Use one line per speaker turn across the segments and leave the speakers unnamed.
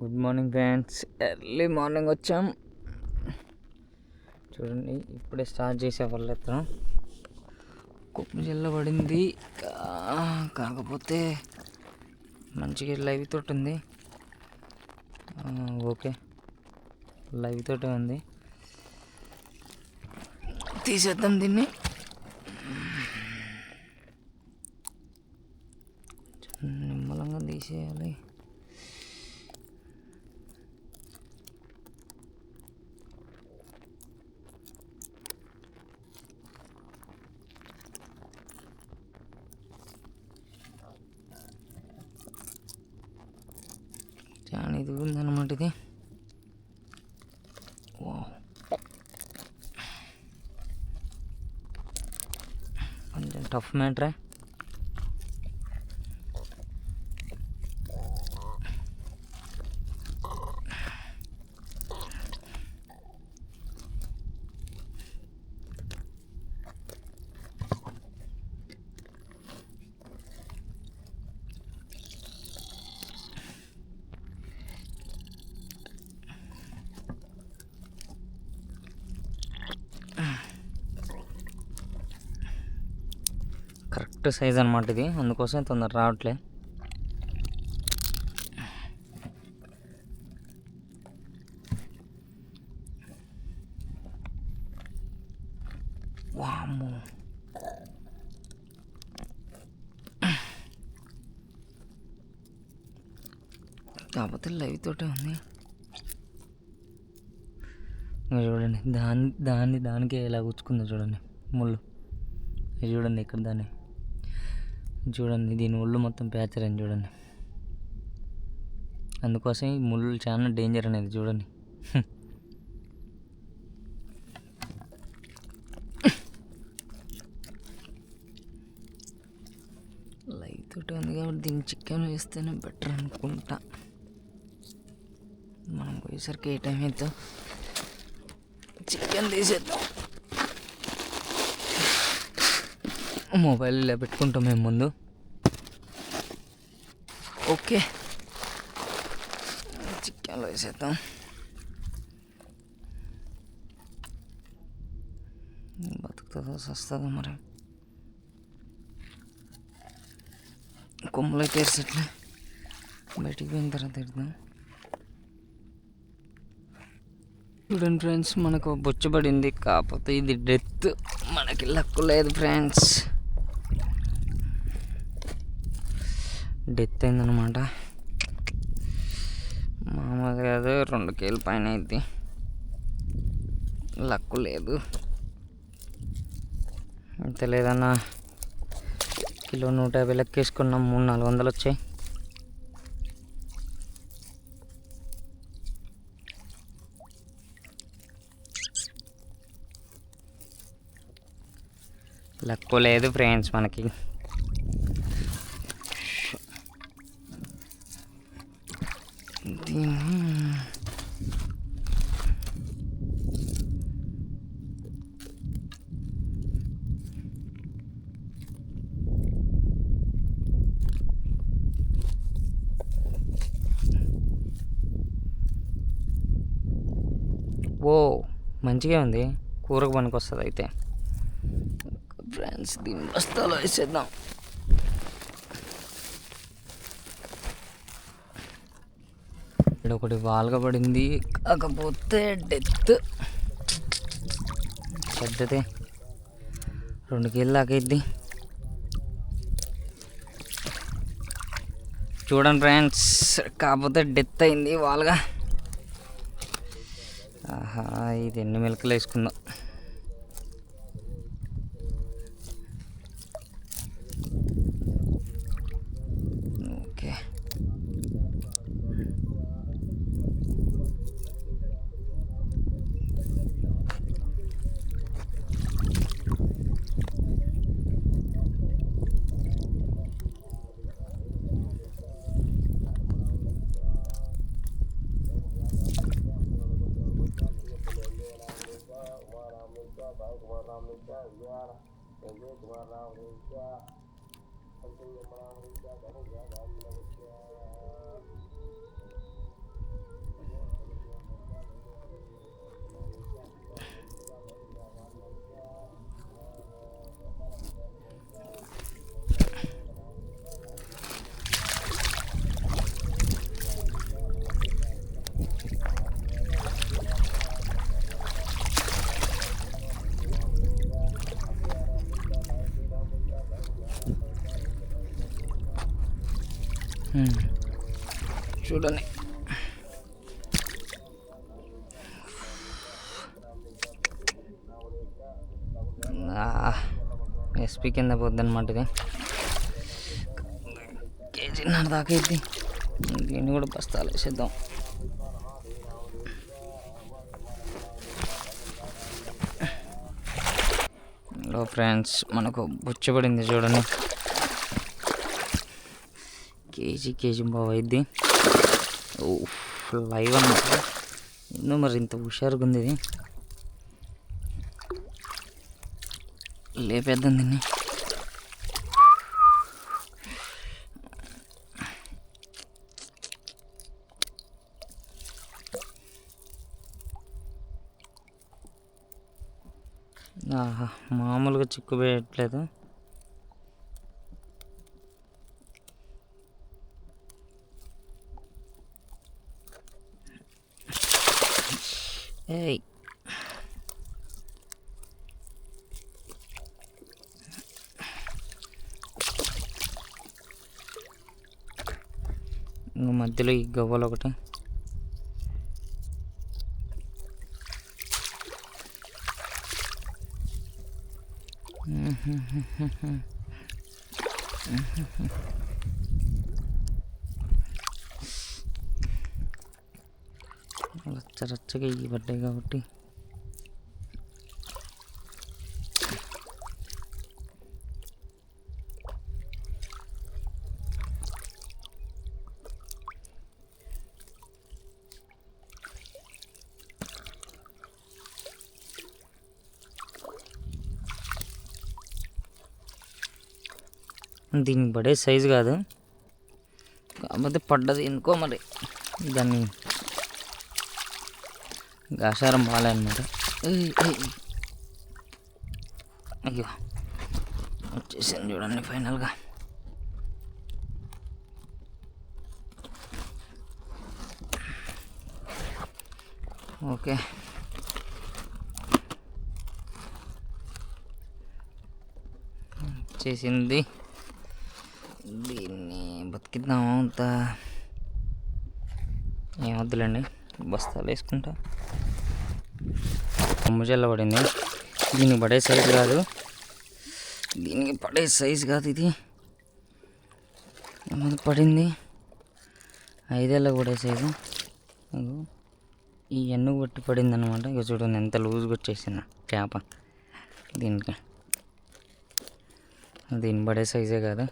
Good morning friends early morning వచ్చాం. చూడండి ఇప్పుడే స్టార్ట్ చేసే వాళ్ళు ఎత్తడం కుప్పం జిల్లా పడింది. కాకపోతే మంచిగా లైవ్ తోటి ఉంది. ఓకే. లైవ్ తోటే ఉంది. తీసేద్దాం దీన్ని. నిమ్మలంగా తీసేయాలి. చాలా ఇది ఉందన్నమాట ఇది వావ్. కొంచెం టఫ్ కరెక్ట్ సైజ్ అనమాట ఇది. అందుకోసం తొందర రావట్లే. వామ్మో. కాకపోతే లైవ్ తోటే ఉంది. చూడండి దాని దాన్ని దానికే ఎలా గుచ్చుకుందో చూడండి. ముళ్ళు. చూడండి ఇక్కడ దాన్ని చూడండి దీని ఒళ్ళు మొత్తం ప్యాచర్ అని చూడండి. అందుకోసం ఈ ముళ్ళు చాలా డేంజర్ అనేది చూడండి. లైట్ తోటి ఉంది కాబట్టి దీన్ని చికెన్ వేస్తేనే బెటర్ అనుకుంటా. మనం పోయేసరికి ఏ టైం అవుతుందో చికెన్ తీసేద్దాం. మొబైల్ ఇలా పెట్టుకుంటాం మేము ముందు. ఓకే చికెన్లో వేసేద్దాం బతుకుతుందో వస్తుందో మరి కొమ్మలైతే అయితే వేసేట్లే బయటికి పోయిన తర్వాత ఇద్దాం చూడండి ఫ్రెండ్స్ మనకు బొచ్చబడింది కాకపోతే ఇది డెత్ మనకి లక్కు లేదు ఫ్రెండ్స్ డెత్ అయిందనమాట మామూలుగా కాదు రెండు కేలు పైన అయింది. లక్కు లేదు. ఇంత లేదన్నా కిలో నూట యాభై లెక్క వేసుకున్నాం మూడు నాలుగు వందలు వచ్చాయి. లక్కు లేదు ఫ్రెండ్స్ మనకి దీన్ని ఓ మంచిగా ఉంది. కూరకు పనికి వస్తుంది అయితే. ఫ్రెండ్స్ దీన్ని బస్తాలో వేసేద్దాం. ఇక్కడ ఒకటి వాల్గా పడింది కాకపోతే డెత్. పెద్దదే. రెండు కేళ్ళు దాకైద్ది చూడండి ఫ్రెండ్స్ కాకపోతే డెత్ అయింది వాల్గా. ఆహా ఇది ఎన్ని మిల్కలు వేసుకుందాం? النار يزيد وما من شاء حيث يمرأ من شاء فهو من شاء చూడండి. ఎస్పీ కింద పోద్ది అనమాట ఇది కేజీన్నర దాకా అయింది దీన్ని కూడా బస్తాలు వేసేద్దాం. హలో ఫ్రెండ్స్ మనకు బుచ్చబడింది చూడండి. కేజీ కేజీ బాగా ఇది లైవ్ అన్నమాట ఎన్నో మరి ఇంత హుషారుగా ఉంది ఇది. లేపేద్దాం దీన్ని. ఆహా మామూలుగా చిక్కు పెట్టలేదు ఏయ్ మధ్యలో ఈ గవ్వలు ఒకటి. రచ్చ ఇవి పడ్డాయి కాబట్టి. దీనికి పడే సైజు కాదు. కాకపోతే పడ్డది ఎందుకో మరి. దాన్ని గాసారం బాలే అనమాట అయ్యో వచ్చేసింది చూడండి ఫైనల్గా ఓకే చేసింది దీన్ని బతికిద్దాము అంత ఏమొద్దులేండి బస్తాలు వేసుకుంటా. కొమ్మ జల్ల పడింది దీనికి పడే సైజు కాదు. దీనికి పడే సైజు కాదు ఇది. ఏమది పడింది. ఐదేళ్ళ కూడా సైజు ఈ ఎన్ను కొట్టి పడింది అనమాట ఇక చూడండి ఎంత లూజ్గా వచ్చేసింది చేప దీనికి. దీని పడే సైజే కాదు.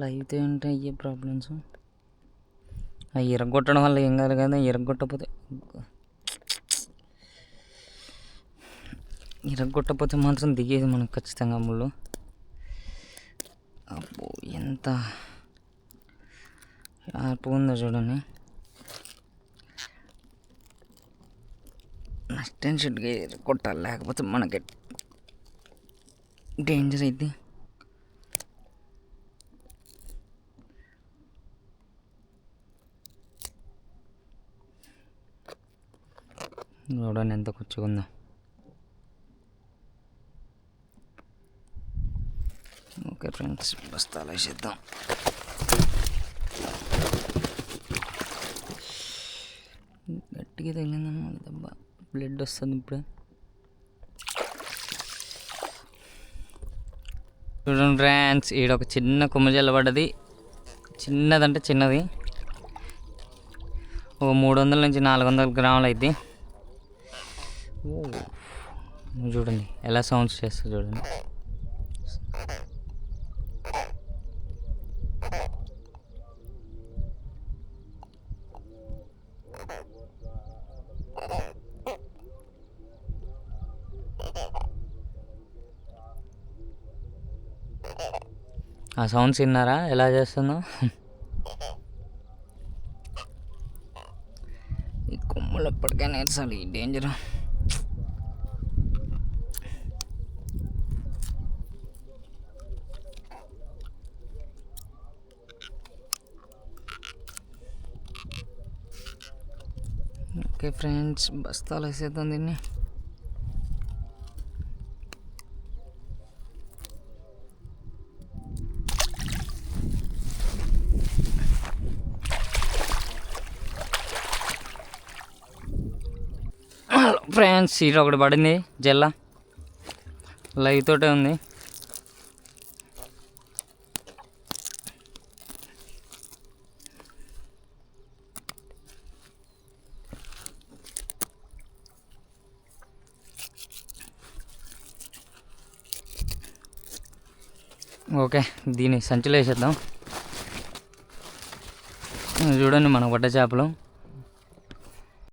లైవ్తో ఏంటి? అయ్యే ప్రాబ్లమ్స్ అవి ఇరగొట్టడం వల్ల ఏం కాదు కదా ఇరగొట్టకపోతే ఇరగొట్టకపోతే మాత్రం దిగేది మనకు ఖచ్చితంగా ముళ్ళు. అబ్బో ఎంత షార్ప్ ఉందో చూడండి. నష్టం షెడ్గా కొట్టాలి లేకపోతే మనకి డేంజర్ అయింది చూడండి ఎంత కూర్చుకుందో. ఓకే ఫ్రెండ్స్ బస్తాలు వేసేద్దాం గట్టిగా తగిలిందన్నమాట దెబ్బ. బ్లడ్ వస్తుంది ఇప్పుడే. చూడండి ఫ్రెండ్స్ ఈడ ఒక చిన్న కుమ్మజల్ల పడ్డది చిన్నదంటే చిన్నది. ఓ మూడు వందల నుంచి నాలుగు వందల గ్రాములు అయితే చూడండి ఎలా సౌండ్స్ చేస్తా చూడండి. ఆ సౌండ్స్ విన్నారా? ఎలా చేస్తుందో ఈ కొమ్ములు ఎప్పటికైనా నేర్చాలి ఈ డేంజర్ ఓకే ఫ్రెండ్స్ బస్తాలు వేసేద్దాం దీన్ని. ఫ్రెండ్స్ సీట్ ఒకటి పడింది జల్ల. లైవ్ తోటే ఉంది. ఓకే దీన్ని సంచులు వేసేద్దాం చూడండి మన వడ్డ చేపలు.